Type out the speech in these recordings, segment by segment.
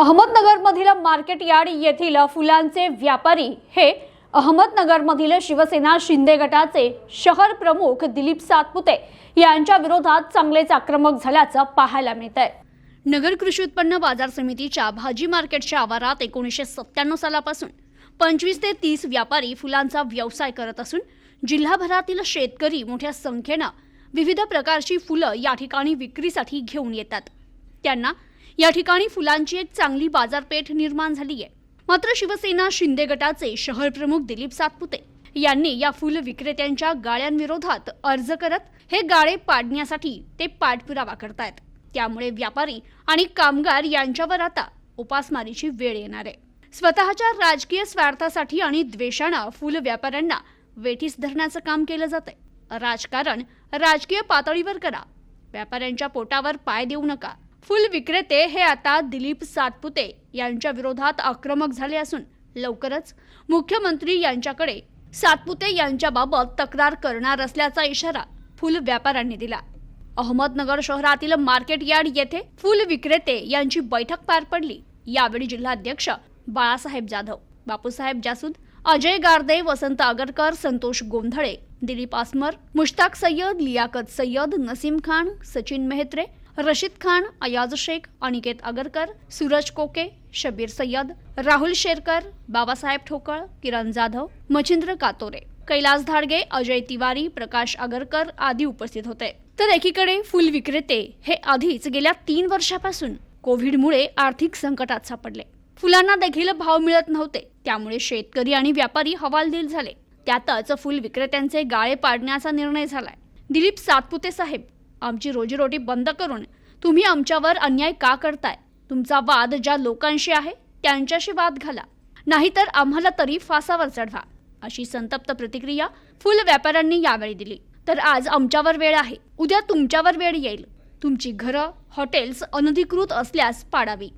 अहमदनगरमधील market yard येथील फुलांचे व्यापारी हे अहमदनगरमधील शिवसेना शिंदे गटाचे शहर प्रमुख दिलीप सातपुते यांच्या विरोधात चांगलेच आक्रमक झाल्याचं पाहायला मिळत आहे नगर कृषी उत्पन्न बाजार समितीच्या भाजी मार्केटच्या आवारात एकोणीसशे सत्त्याण्णव सालापासून पंचवीस ते तीस व्यापारी फुलांचा व्यवसाय करत असून जिल्हाभरातील शेतकरी मोठ्या संख्येनं विविध प्रकारची फुलं या ठिकाणी विक्रीसाठी घेऊन येतात. त्यांना या ठिकाणी फुलांची एक चांगली बाजारपेठ निर्माण झाली आहे. मात्र शिवसेना शिंदे गटाचे शहर प्रमुख दिलीप सातपुते यांनी या फुल विक्रेत्यांच्या गाळ्यांविरोधात अर्ज करत हे गाळे पाडण्यासाठी ते पाठपुरावा करतायत. त्यामुळे व्यापारी आणि कामगार यांच्यावर आता उपासमारीची वेळ येणार आहे. स्वतःच्या राजकीय स्वार्थासाठी आणि द्वेषानं फुल व्यापाऱ्यांना वेठीस धरण्याचं काम केलं जातंय. राजकारण राजकीय पातळीवर करा. व्यापाऱ्यांच्या पोटावर पाय देऊ नका. फुल विक्रेते हे आता दिलीप सातपुते यांच्या विरोधात आक्रमक झाले असून लवकरच मुख्यमंत्री यांच्याकडे सातपुते यांच्याबाबत तक्रार करणार असल्याचा इशारा फुल व्यापाऱ्यांनी दिला. अहमदनगर शहरातील मार्केट यार्ड येथे फुल विक्रेते यांची बैठक पार पडली. यावेळी जिल्हाध्यक्ष बाळासाहेब जाधव बापूसाहेब जासूद अजय गारदे वसंत आगरकर संतोष गोंधळे दिलीप आसमर मुश्ताक सय्यद लियाकत सय्यद नसीम खान सचिन मेहत्रे रशीद खान अयाज शेख अनिकेत आगरकर सूरज कोके शबीर सय्यद राहुल शेरकर बाबासाहेब ठोकळ किरण जाधव मच्छिंद्र कातोरे कैलास धाडगे अजय तिवारी प्रकाश आगरकर आदी उपस्थित होते. तर एकीकडे फुल विक्रेते हे आधीच गेल्या तीन वर्षापासून कोविडमुळे आर्थिक संकटात सापडले. फुलांना देखील भाव मिळत नव्हते. त्यामुळे शेतकरी आणि व्यापारी हवालदिल झाले. त्यातच फुल विक्रेत्यांचे गाळे पाडण्याचा निर्णय झालाय. दिलीप सातपुते साहेब आमची रोजीरोटी बंद करून तुम्ही आमच्यावर अन्याय का करताय? तुमचा वाद ज्या लोकांशी आहे त्यांच्याशी वाद घाला. नाहीतर आम्हाला तरी फासावर चढवा अशी संतप्त प्रतिक्रिया फुल व्यापाऱ्यांनी यावेळी दिली. तर आज आमच्यावर वेळ आहे. उद्या तुमच्यावर वेळ येईल. तुमची घरं हॉटेल्स अनधिकृत असल्यास पाडावी.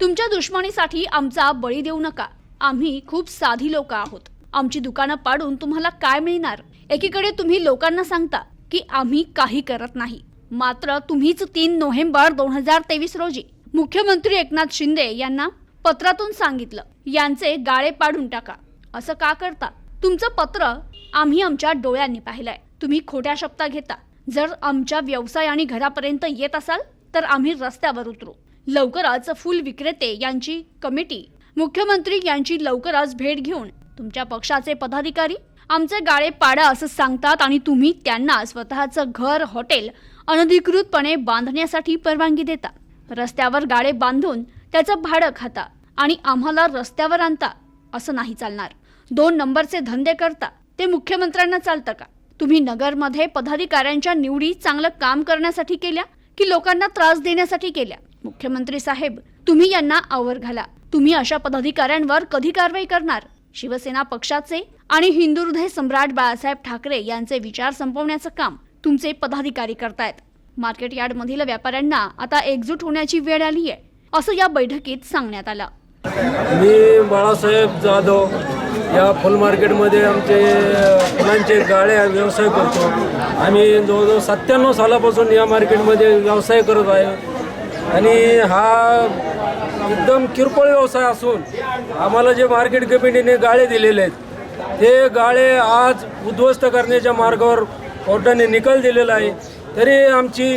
तुमच्या दुश्मनीसाठी आमचा बळी देऊ नका. आम्ही खूप साधी लोक आहोत. आमची दुकानं पाडून तुम्हाला काय मिळणार? एकीकडे तुम्ही लोकांना सांगता की आम्ही काही करत नाही. मात्र तुम्हीच तीन नोव्हेंबर दोन हजार तेवीस रोजी मुख्यमंत्री एकनाथ शिंदे यांना पत्रातून सांगितलं यांचे गाळे पाडून टाका. असं का करता? तुमचं पत्र आम्ही आमच्या डोळ्यांनी पाहिलंय. तुम्ही खोट्या शब्दा घेता. जर आमच्या व्यवसाय आणि घरापर्यंत येत असाल तर आम्ही रस्त्यावर उतरू. लवकरच फुल विक्रेते यांची कमिटी मुख्यमंत्री यांची लवकरच भेट घेऊन तुमच्या पक्षाचे पदाधिकारी आमचे गाळे पाडा असं सांगतात आणि तुम्ही त्यांना स्वतःचं घर हॉटेल अनधिकृतपणे बांधण्यासाठी परवानगी देता रस्त्यावर गाळे बांधून त्याचं भाडं खाता आणि आम्हाला रस्त्यावर आणता असं नाही चालणार. दोन नंबरचे धंदे करता ते मुख्यमंत्र्यांना चालतं का? तुम्ही नगरमध्ये पदाधिकाऱ्यांच्या निवडी चांगलं काम करण्यासाठी केल्या की लोकांना त्रास देण्यासाठी केल्या? मुख्यमंत्री साहेब तुम्ही यांना आवर घाला. तुम्ही अशा पदाधिकाऱ्यांवर कधी कारवाई करणार? शिवसेना पक्षाचे आणि हिंदू हृदय सम्राट बाळासाहेब ठाकरे यांचे विचार संपवण्याचं काम तुमचे पदाधिकारी करतायत. मार्केट यार्डमधील व्यापाऱ्यांना आता एकजूट होण्याची वेळ आली आहे असं या बैठकीत सांगण्यात आलं. मी बाळासाहेब जाधव या फुल मार्केटमध्ये आमचे फुलांचे गाळे व्यवसाय करतो. आम्ही जवळजवळ सत्त्याण्णव सालापासून या मार्केटमध्ये व्यवसाय करत आहे. आणि हा एकदम किरकोळ व्यवसाय असून आम्हाला जे मार्केट कमिटीने गाळे दिलेले आहेत ते गाळे आज उद्ध्वस्त करण्याच्या मार्गावर कोर्टाने निकाल दिलेला आहे. तरी आमची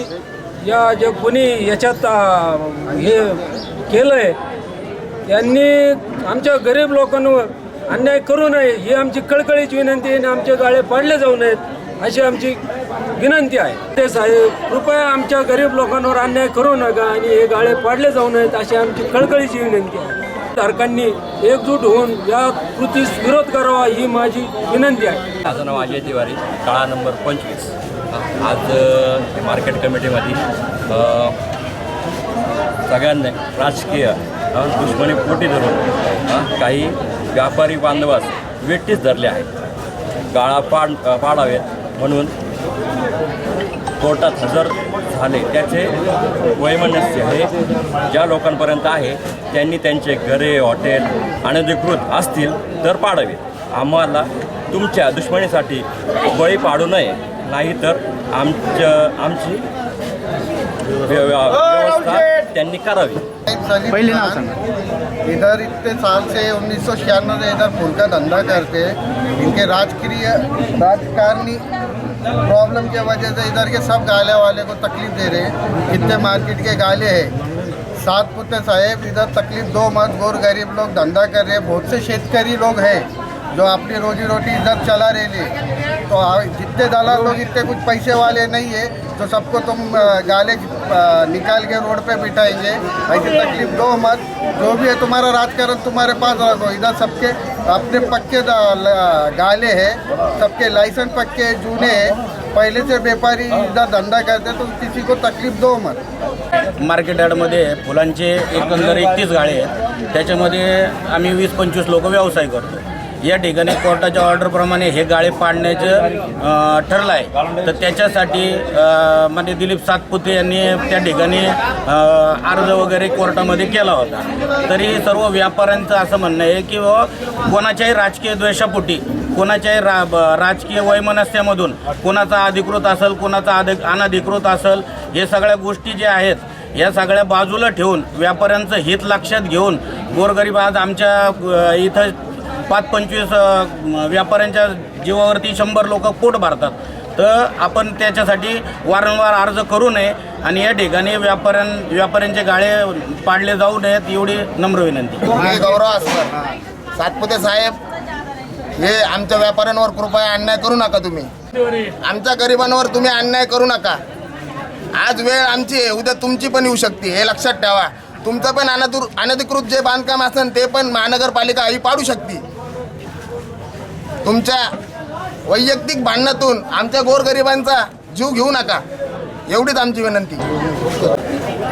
या जे कोणी याच्यात हे केलं आहे त्यांनी आमच्या गरीब लोकांवर अन्याय करू नये. ही आमची कळकळीची विनंती आहे आणि आमचे गाळे पाडले जाऊ नयेत अशी आमची विनंती आहे. ते साहेब कृपया आमच्या गरीब लोकांवर अन्याय करू नका आणि हे गाळे पाडले जाऊ नयेत अशी आमची कळकळीची विनंती आहे. धारकांनी एकजूट होऊन या कृतीस विरोध करावा ही माझी विनंती आहे. माझं नाव अजय तिवारी काळा नंबर पंचवीस. आज मार्केट कमिटीमध्ये सगळ्यांनी राजकीय दुश्मनी पोटी धरून काही व्यापारी बांधवास वेटीच धरले आहेत. गाळा पाड पाडावेत म्हणून कोर्टात हजर झाले. त्याचे वैमनस्य हे ज्या लोकांपर्यंत आहे त्यांनी त्यांचे घरे हॉटेल अनधिकृत असतील तर पाडावेत. आम्हाला तुमच्या दुश्मनीसाठी बळी पाडू नये. नाहीतर आमच्या आमची व्य- व्य- व्यवस्था त्यांनी करावी. पहले नाम सांगा. इधर इतने साल से उन्नीस सौ छियानवे इधर फूल का धंधा करते इनके राजकीय राजकारणी प्रॉब्लम की वजह से इधर के सब गाले वाले को तकलीफ दे रहे हैं। इतने मार्केट के गाले हैं। सात पुत्र साहेब इधर तकलीफ दो मत। गोर गरीब लोग धंधा कर रहे हैं। बहुत से शेतकरी लोग हैं जो अपनी रोजी रोटी इधर चला रहे हैं। तो जितने दलाल लोग इतने कुछ पैसे वाले नहीं है तो सबको तुम गाले निकाल के रोड पे बिठाएंगे। ऐसी तकलीफ दो मत। जो भी है तुम्हारा राजकारण तुम्हारे पास रखो। इधर सबके अपने पक्के ल- गाले हैं सबके लाइसेंस पक्के जूने हैं। पहले से व्यापारी इधर धंधा करते तो किसी को तकलीफ दो मत। मार्केट यार्डमध्ये फुलांचे एकंदर एकतीस गाळे आहेत. त्याच्यामध्ये आम्ही वीस पंचवीस लोक व्यवसाय करतो. या ठिकाणी कोर्टाच्या ऑर्डरप्रमाणे हे गाळे पाडण्याचं ठरलं आहे तर त्याच्यासाठी म्हणजे दिलीप सातपुते यांनी त्या ठिकाणी अर्ज वगैरे कोर्टामध्ये केला होता. तरी सर्व व्यापाऱ्यांचं असं म्हणणं आहे की बुवा कोणाच्याही राजकीय द्वेषापोटी कोणाच्याही रा ब- राजकीय वैमनस्यामधून कोणाचा अधिकृत असेल कोणाचा अधिक अनधिकृत असेल हे सगळ्या गोष्टी ज्या आहेत या सगळ्या बाजूला ठेवून व्यापाऱ्यांचं हित लक्षात घेऊन गोरगरीब आज आमच्या इथं पाच पंचवीस व्यापाऱ्यांच्या जीवावरती शंभर लोक पोट भरतात. तर आपण त्याच्यासाठी वारंवार अर्ज करू नये आणि या ठिकाणी व्यापाऱ्यां व्यापाऱ्यांचे गाळे पाडले जाऊ नयेत एवढी नम्र विनंती. गौरव असकर सातपुते साहेब हे आमच्या व्यापाऱ्यांवर कृपया अन्याय करू नका तुम्ही. आमच्या गरिबांवर तुम्ही अन्याय करू नका. आज वेळ आमची आहे उद्या तुमची पण येऊ शकते हे लक्षात ठेवा. तुमचं पण अनधिकृत जे बांधकाम असेल ते पण महानगरपालिका ही पाडू शकते. तुमच्या वैयक्तिक भांडणातून आमच्या गोरगरिबांचा जीव घेऊ नका. एवढीच आमची विनंती.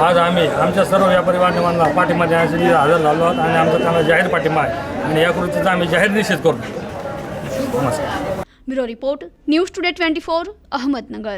आज आम्ही आमच्या सर्व व्यापारी बांधवांना पाठिंबा देण्यासाठी हजर झालो आहोत आणि आमचा त्यांना जाहीर पाठिंबा आहे. आणि या कृतीचा आम्ही जाहीर निषेध करतो नमस्कार. Bureau report news today twenty four Ahmednagar.